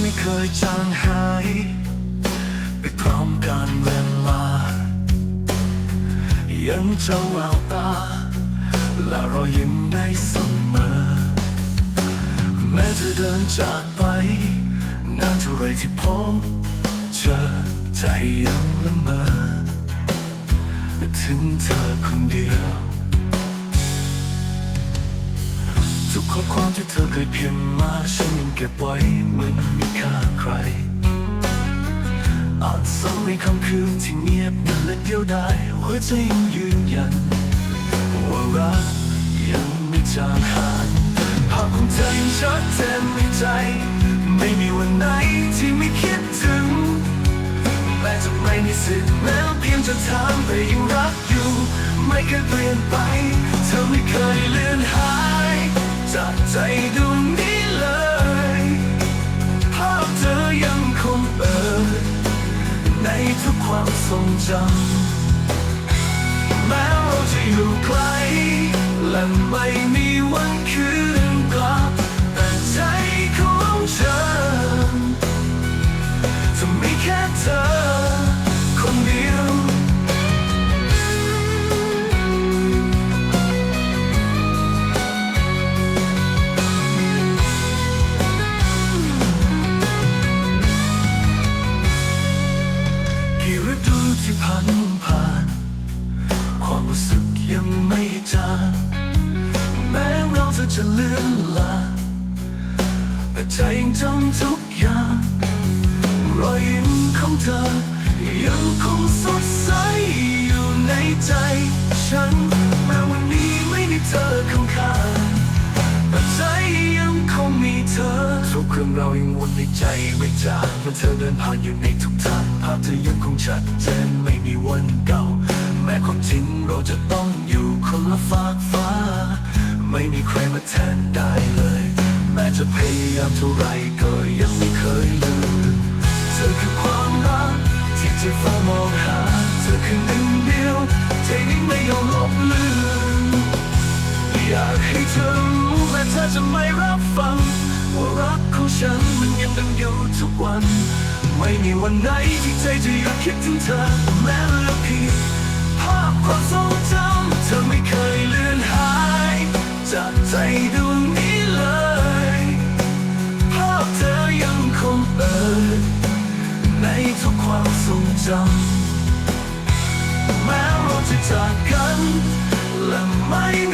ไม่เคยจางหาย ไปพร้อมการเวลา ยังเจ้าแววตา และรอยยิ้มได้เสมอ แม้เธอเดินจากไป นานเท่าไรที่พบเจอใจยังละเมอถึงเธอคนเดียวทุกข้อความที่เธอเคยพิมพ์มาฉันยั เก็บไว้เหมือนมีค่าใคร อ่านซ้ำในคำคืนที่เงียบงันและเดียวดายหัวใจยังยืนยัน ว่ารักยังไม่จางหายภาพของเธอยังชัดเจนในใจ ไม่มีวันไหนที่ไม่คิดถึงแม้จะไม่มีสิทธิ์แม้เพียงจะถามแต่ยังรักอยู่ ไม่เคยเปลี่ยนไป เธอไม่เคยเลือนหาย จากใจ ความทรงจำแม้เราจะอยู่ไกลและไม่ จะเลือนลาแต่ใจยังจำทุกอย่างรอยยิ้มของเธอ ยังคงสดใสอยู่ในใจฉันแม้วันนี้ไม่มีเธอข้างข้างแต่ใจยังคงมีเธอ ทุกเรื่องเรายังวนในใจไม่จางเมื่อเธอเดินผ่านอยู่ในทุกทางภาพเธอยังคงชัดเจนไม่มีวันเก่า แม้ความจริงเราจะต้องอยู่คนละฟากฟ้า ไม่มีใครมาแทนได้เลย แม้จะพยายามเท่าไรก็ยังไม่เคยลืมเธอคือความรักที่ใจฟ้ามองหา เธอคือหนึ่งเดียวใจนี้ไม่ยอมลบเลือนอยากให้เธอรู้และเธอจะไม่รับฟังว่ารักของฉันมันยังดังอยู่ทุกวัน ไม่มีวันไหนที่ใจจะหยุดคิดถึงเธอแม้เลือเพียงภาพความทรงจำ ความทรงจำแม้เราจะจากกันและไม่